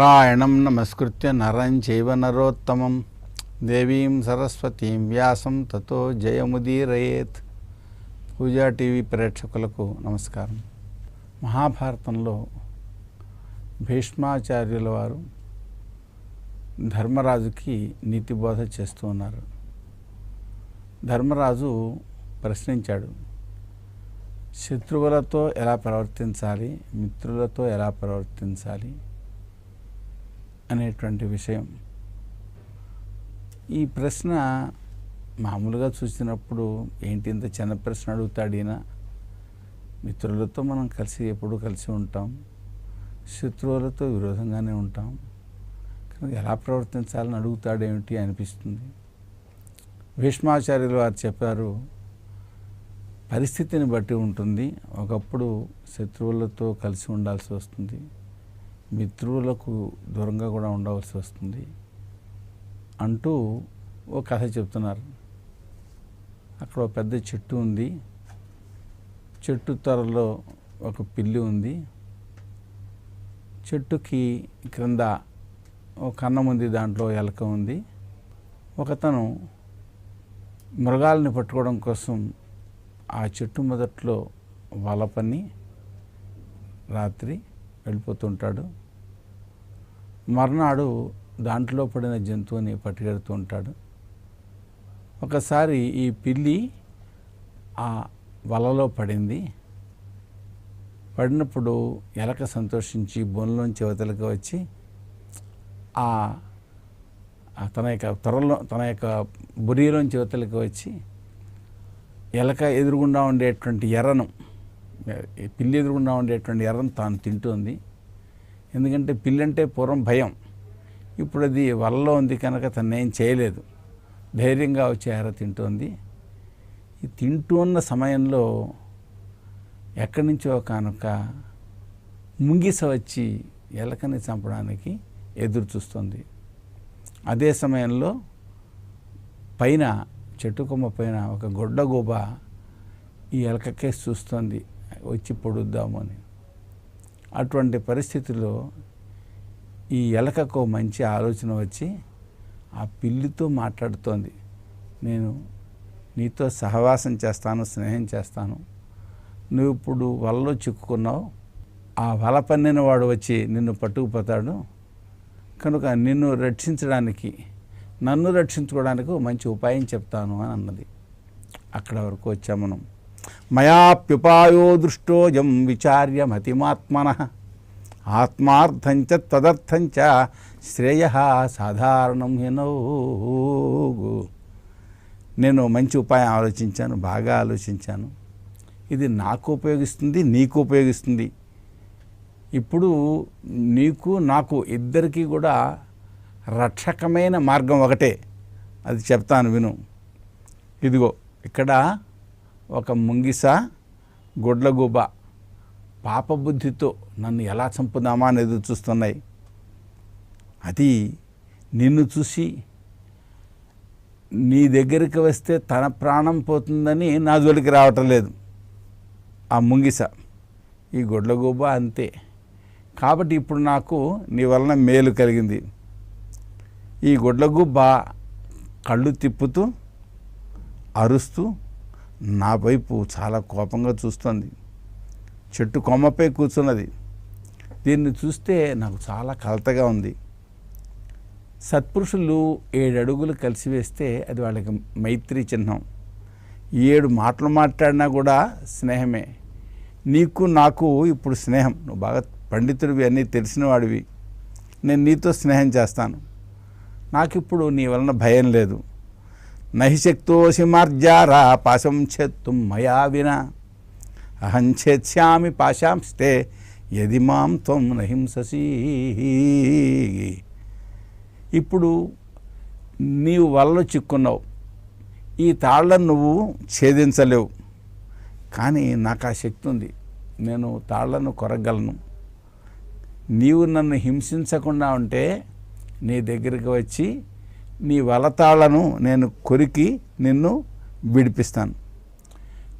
నారాయణం నమస్కృత్య నరం చైవ నరోత్తమం దేవీం సరస్వతీం వ్యాసం తతో జయముదీరయేత్ పూజా టీవీ ప్రేక్షకులకు నమస్కారం మహాభారతంలో భీష్మాచార్యుల వారు ధర్మరాజుకి నీతిబోధ చేస్తూ ఉన్నారు। ధర్మరాజు ప్రశ్నించాడు శత్రువులతో ఎలా ప్రవర్తించాలి? మిత్రులతో ఎలా ప్రవర్తించాలి? అనేటువంటి విషయం. ఈ ప్రశ్న మామూలుగా చూసినప్పుడు ఏంటి ఇంత చిన్న ప్రశ్న అడుగుతాడు ఈయన? మిత్రులతో మనం కలిసి ఎప్పుడూ కలిసి ఉంటాం. శత్రువులతో విరోధంగానే ఉంటాం. కానీ ఎలా ప్రవర్తించాలని అడుగుతాడేమిటి అనిపిస్తుంది. భీష్మాచార్యులు వారు చెప్పారు పరిస్థితిని బట్టి ఉంటుంది. ఒకప్పుడు శత్రువులతో కలిసి ఉండాల్సి వస్తుంది. మిత్రువులకు దూరంగా కూడా ఉండవలసి వస్తుంది అంటూ ఓ కథ చెప్తున్నారు. అక్కడ ఒక పెద్ద చెట్టు ఉంది. చెట్టు త్వరలో ఒక పిల్లి ఉంది. చెట్టుకి క్రింద ఒక కన్నం ఉంది దాంట్లో ఎలక ఉంది. ఒకతను మృగాల్ని పట్టుకోవడం కోసం ఆ చెట్టు మొదట్లో వల పని రాత్రి వెళ్ళిపోతుంటాడు. మర్నాడు దాంట్లో పడిన జంతువుని పట్టుకెడుతూ ఉంటాడు. ఒకసారి ఈ పిల్లి ఆ వలలో పడింది. పడినప్పుడు ఎలక సంతోషించి బొన్లోంచి అవతలకి వచ్చి ఆ తన యొక్క త్వరలో తన యొక్క బురిలోంచి అవతలకి వచ్చి ఎలక ఎదురుగుండా ఉండేటువంటి ఎర్రను పిల్లి ఎదురుగుండా ఉండేటువంటి ఎర్రను తాను తింటుంది. ఎందుకంటే పిల్లి అంటే పూర్వం భయం. ఇప్పుడు అది వలలో ఉంది కనుక తను ఏం చేయలేదు. ధైర్యంగా వచ్చి ఎర్ర తింటోంది. ఈ తింటూ ఉన్న సమయంలో ఎక్కడి నుంచో కనుక ముంగిస వచ్చి ఎలకని చంపడానికి ఎదురు చూస్తుంది. అదే సమయంలో పైన చెట్టు కొమ్మ పైన ఒక గొడ్డగూబ ఈ ఎలకకేసి చూస్తుంది. వచ్చి పొడుద్దామని అటువంటి పరిస్థితిలో ఈ ఎలకకు మంచి ఆలోచన వచ్చి ఆ పిల్లితో మాట్లాడుతోంది. నేను నీతో సహవాసం చేస్తాను స్నేహం చేస్తాను. నువ్వు ఇప్పుడు వలలో చిక్కుకున్నావు. ఆ వల పన్నిన వాడు వచ్చి నిన్ను పట్టుకుపోతాడు. కనుక నిన్ను రక్షించడానికి నన్ను రక్షించుకోవడానికి మంచి ఉపాయం చెప్తాను అని అన్నది. అక్కడ వరకు వచ్చాం మనం. మయాప్యుపాయో దృష్టోయం విచార్య మతిమాత్మన ఆత్మార్థంచ తదర్థంచ శ్రేయ సాధారణం హేనో. నేను మంచి ఉపాయం ఆలోచించాను బాగా ఆలోచించాను. ఇది నాకు ఉపయోగిస్తుంది నీకు ఉపయోగిస్తుంది. ఇప్పుడు నీకు నాకు ఇద్దరికీ కూడా రక్షకమైన మార్గం ఒకటే. అది చెప్తాను విను. ఇదిగో ఇక్కడ ఒక ముంగిస గుడ్లగూబ పాపబుద్ధితో నన్ను ఎలా చంపుదామా అని ఎదురు చూస్తున్నాయి. అది నిన్ను చూసి నీ దగ్గరికి వస్తే తన ప్రాణం పోతుందని నా జోలికి రావటం లేదు. ఆ ముంగిస ఈ గుడ్లగూబ అంతే. కాబట్టి ఇప్పుడు నాకు నీ వలన మేలు కలిగింది. ఈ గుడ్లగూబ కళ్ళు తిప్పుతూ అరుస్తూ నా వైపు చాలా కోపంగా చూస్తుంది. చెట్టు కొమ్మపై కూర్చున్నది. దీన్ని చూస్తే నాకు చాలా కలతగా ఉంది. సత్పురుషులు ఏడు అడుగులు కలిసి వేస్తే అది వాళ్ళకి మైత్రి చిహ్నం. ఏడు మాటలు మాట్లాడినా కూడా స్నేహమే. నీకు నాకు ఇప్పుడు స్నేహం. నువ్వు బాగా పండితుడివి అన్నీ తెలిసిన వాడివి. నేను నీతో స్నేహం చేస్తాను. నాకు ఇప్పుడు నీ వలన భయం లేదు. నహిశక్తోసి మార్జారా పాశం ఛేత్తు మయా వినా. అహం ఛేత్స్యామి పాశాంస్తే యది మాం త్వం నహింససి. ఇప్పుడు నీవు వలలో చిక్కున్నావు. ఈ తాళ్ళను నువ్వు ఛేదించలేవు. కానీ నాకు ఆ శక్తి ఉంది. నేను తాళ్ళను కొరగలను. నీవు నన్ను హింసించకుండా ఉంటే నీ దగ్గరికి వచ్చి నీ వలతాళ్ళను నేను కొరికి నిన్ను విడిపిస్తాను.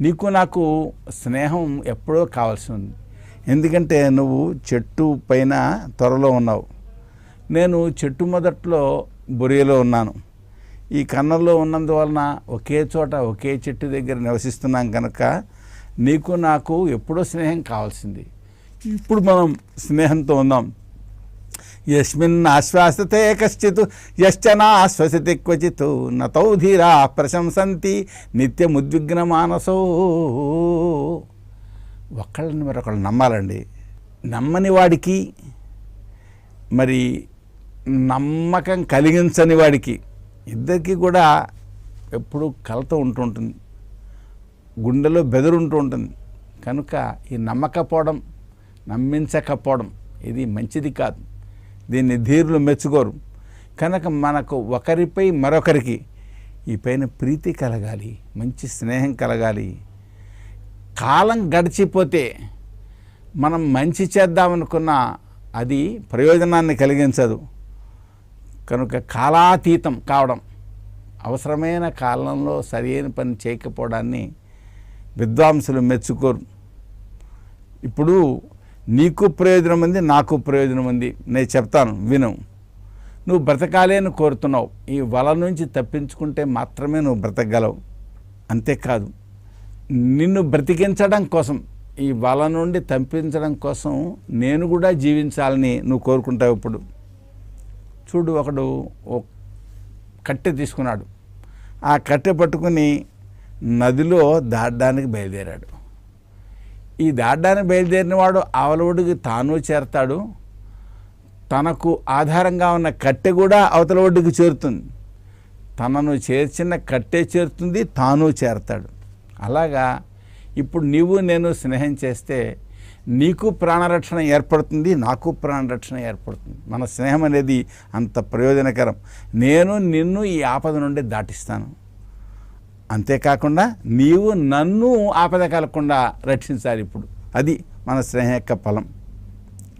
నీకు నాకు స్నేహం ఎప్పుడో కావాల్సి ఉంది. ఎందుకంటే నువ్వు చెట్టు పైన త్వరలో ఉన్నావు. నేను చెట్టు మొదట్లో బొరియలో ఉన్నాను. ఈ కన్నంలో ఉన్నందువలన ఒకే చోట ఒకే చెట్టు దగ్గర నివసిస్తున్నాం కనుక నీకు నాకు ఎప్పుడో స్నేహం కావాల్సింది. ఇప్పుడు మనం స్నేహంతో ఉందాం యస్మిన్ ఆశ్వాసతే కశ్చిత్ యశ్చనాశ్వసతి క్వచిత్ నతౌ ధీరా ప్రశంసంతి నిత్యముద్విగ్న మానసో ఒకళ్ళని మరొకళ్ళు నమ్మాలండి. నమ్మని వాడికి మరి నమ్మకం కలిగించని వాడికి ఇద్దరికి కూడా ఎప్పుడూ కలత ఉంటుంటుంది. గుండెలో బెదురుంటూ ఉంటుంది. కనుక ఈ నమ్మకపోవడం నమ్మించకపోవడం ఇది మంచిది కాదు. దీన్ని ధీరులు మెచ్చుకోరు. కనుక మనకు ఒకరిపై మరొకరికి ఈ పైన ప్రీతి కలగాలి మంచి స్నేహం కలగాలి. కాలం గడిచిపోతే మనం మంచి చేద్దామనుకున్న అది ప్రయోజనాన్ని కలిగించదు. కనుక కాలాతీతం కావడం అవసరమైన కాలంలో సరైన పని చేయకపోవడాన్ని విద్వాంసులు మెచ్చుకోరు. ఇప్పుడు నీకు ప్రయోజనం ఉంది నాకు ప్రయోజనం ఉంది. నేను చెప్తాను విను. నువ్వు బ్రతకాలి అని కోరుతున్నావు. ఈ వల నుంచి తప్పించుకుంటే మాత్రమే నువ్వు బ్రతకగలవు. అంతేకాదు నిన్ను బ్రతికించడం కోసం ఈ వల నుండి తప్పించడం కోసం నేను కూడా జీవించాలని నువ్వు కోరుకుంటావు ఇప్పుడు. చూడు ఒకడు ఓ కట్టె తీసుకున్నాడు. ఆ కట్టె పట్టుకుని నదిలో దాటడానికి బయలుదేరాడు. ఈ దాటడానికి బయలుదేరిన వాడు ఆవల తాను చేరతాడు. తనకు ఆధారంగా ఉన్న కట్టె కూడా అవతల ఒడ్డుకు చేరుతుంది. తనను చేర్చిన కట్టె చేరుతుంది తాను చేరతాడు. అలాగా ఇప్పుడు నీవు నేను స్నేహం చేస్తే నీకు ప్రాణరక్షణ ఏర్పడుతుంది నాకు ప్రాణరక్షణ ఏర్పడుతుంది. మన స్నేహం అనేది అంత ప్రయోజనకరం. నేను నిన్ను ఈ ఆపద నుండి దాటిస్తాను. అంతేకాకుండా నీవు నన్ను ఆపద కలగకుండా రక్షించాలి ఇప్పుడు. అది మన స్నేహం యొక్క ఫలం.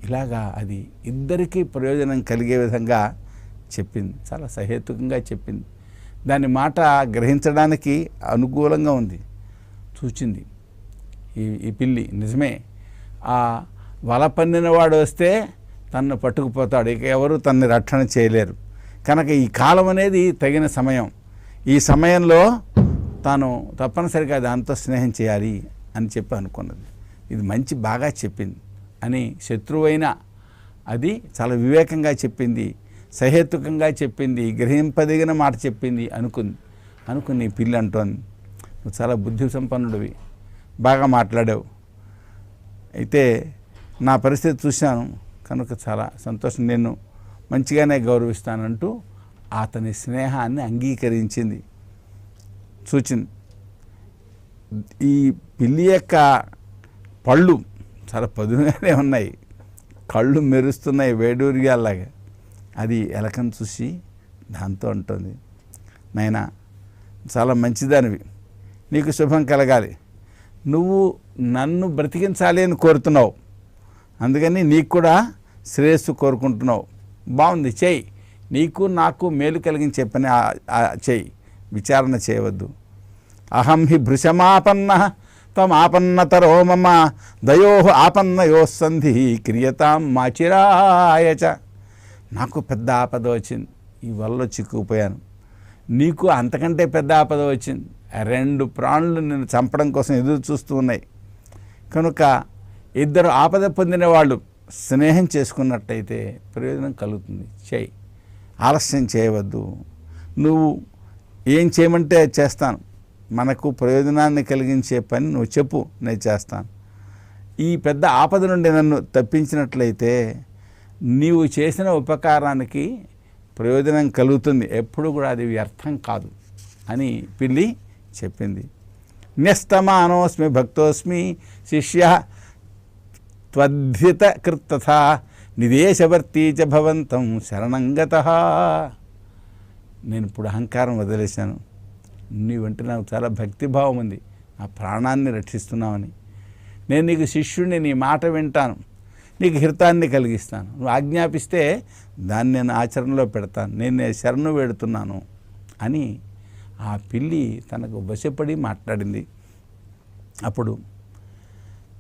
ఇలాగా అది ఇద్దరికీ ప్రయోజనం కలిగే విధంగా చెప్పింది. చాలా సహేతుకంగా చెప్పింది. దాని మాట గ్రహించడానికి అనుకూలంగా ఉంది. చూచింది. ఈ ఈ పిల్లి నిజమే. ఆ వల పన్నినవాడు వస్తే తన్ను పట్టుకుపోతాడు. ఇక ఎవరు తన్ని రక్షణ చేయలేరు. కనుక ఈ కాలం అనేది తగిన సమయం. ఈ సమయంలో తాను తప్పనిసరిగా దాంతో స్నేహం చేయాలి అని చెప్పి అనుకున్నది. ఇది మంచి బాగా చెప్పింది. అని శత్రువైన అది చాలా వివేకంగా చెప్పింది. సహేతుకంగా చెప్పింది. గ్రహింపదగిన మాట చెప్పింది అనుకుంది. అనుకుని పిల్లి అంటోంది నువ్వు చాలా బుద్ధి సంపన్నుడివి బాగా మాట్లాడావు. అయితే నా పరిస్థితి చూశాను. కనుక చాలా సంతోషం. నేను మంచిగానే గౌరవిస్తానంటూ అతని స్నేహాన్ని అంగీకరించింది. సూచింది. ఈ పిల్లి యొక్క పళ్ళు చాలా పదునుగానే ఉన్నాయి. కళ్ళు మెరుస్తున్నాయి వేడూరిగాలాగా అది ఎలకను చూసి దాంతో ఉంటుంది నాయనా చాలా మంచిదానివి. నీకు శుభం కలగాలి. నువ్వు నన్ను బ్రతికించాలి అని కోరుతున్నావు. అందుకని నీకు కూడా శ్రేయస్సు కోరుకుంటున్నావు. బాగుంది చెయ్యి. నీకు నాకు మేలు కలిగించే పని చెయ్యి. విచారణ చేయవద్దు. అహం హి భృశమాపన్న తమాపన్నతరో మమ దయో ఆపన్నయో సంధి క్రియతాం మాచిరాయచ నాకు పెద్ద ఆపద వచ్చింది. ఈ వల్ల చిక్కుపోయాను నీకు అంతకంటే పెద్ద ఆపద వచ్చింది. రెండు ప్రాణులు నేను చంపడం కోసం ఎదురు చూస్తూ ఉన్నాయి. కనుక ఇద్దరు ఆపద పొందిన వాళ్ళు స్నేహం చేసుకున్నట్టయితే ప్రయోజనం కలుగుతుంది. చేయి. ఆలస్యం చేయవద్దు. నువ్వు ఏం చేయమంటే చేస్తాను. మనకు ప్రయోజనాన్ని కలిగించే పని నువ్వు చెప్పు నేను చేస్తాను. ఈ పెద్ద ఆపద నుండి నన్ను తప్పించినట్లయితే నీవు చేసిన ఉపకారానికి ప్రయోజనం కలుగుతుంది. ఎప్పుడు కూడా అది వ్యర్థం కాదు అని పిల్లి చెప్పింది. న్యస్తమానోస్మి భక్తోస్మి శిష్య త్వద్ధిత కృత్తథ నిదేశవర్తీ చ భవంతం శరణంగత నేను ఇప్పుడు అహంకారం వదిలేశాను. వెంట నాకు చాలా భక్తిభావం ఉంది. ఆ ప్రాణాన్ని రక్షిస్తున్నావని. నేను నీకు శిష్యుడిని నీ మాట వింటాను. నీకు హితాన్ని కలిగిస్తాను. నువ్వు ఆజ్ఞాపిస్తే దాన్ని నేను ఆచరణలో పెడతాను. నేను శరణు వేడుతున్నాను అని ఆ పిల్లి తనకు వశపడి మాట్లాడింది. అప్పుడు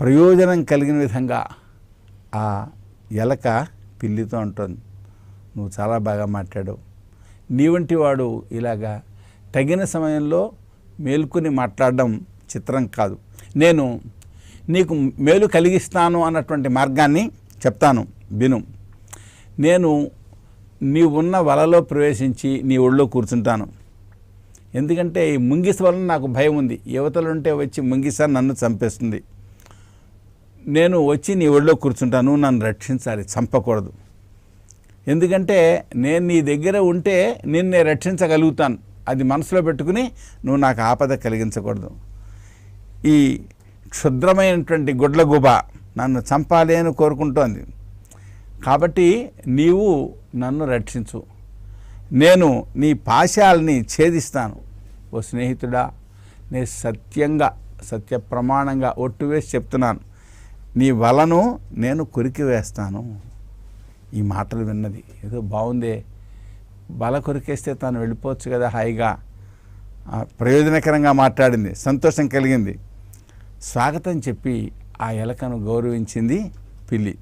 ప్రయోజనం కలిగిన విధంగా ఆ ఎలక పిల్లితో అంటుంది. నువ్వు చాలా బాగా మాట్లాడావు. నీవంటి వాడు ఇలాగా తగిన సమయంలో మేలుకుని మాట్లాడడం చిత్రం కాదు. నేను నీకు మేలు కలిగిస్తాను అన్నటువంటి మార్గాన్ని చెప్తాను. విను. నేను నీ ఉన్న వలలో ప్రవేశించి నీ ఒళ్ళో కూర్చుంటాను. ఎందుకంటే ఈ ముంగిస వలన నాకు భయం ఉంది. యువతలుంటే వచ్చి ముంగిస నన్ను చంపేస్తుంది. నేను వచ్చి నీ ఒళ్ళో కూర్చుంటాను. నన్ను రక్షించాలి. చంపకూడదు. ఎందుకంటే నేను నీ దగ్గర ఉంటే నిన్నే రక్షించగలుగుతాను. అది మనసులో పెట్టుకుని నువ్వు నాకు ఆపద కలిగించకూడదు. ఈ క్షుద్రమైనటువంటి గుడ్ల గుబ నన్ను చంపాలి అని కోరుకుంటోంది. కాబట్టి నీవు నన్ను రక్షించు. నేను నీ పాశాలని ఛేదిస్తాను. ఓ స్నేహితుడా నేను సత్యంగా సత్య ప్రమాణంగా ఒట్టు వేసి చెప్తున్నాను. నీ వలను నేను కొరికి వేస్తాను. ఈ మాటలు విన్నది. ఏదో బాగుందే బల కొరికేస్తే తాను వెళ్ళిపోవచ్చు కదా హాయిగా. ప్రయోజనకరంగా మాట్లాడింది. సంతోషం కలిగింది. స్వాగతం చెప్పి ఆ ఎలకను గౌరవించింది పిల్లి.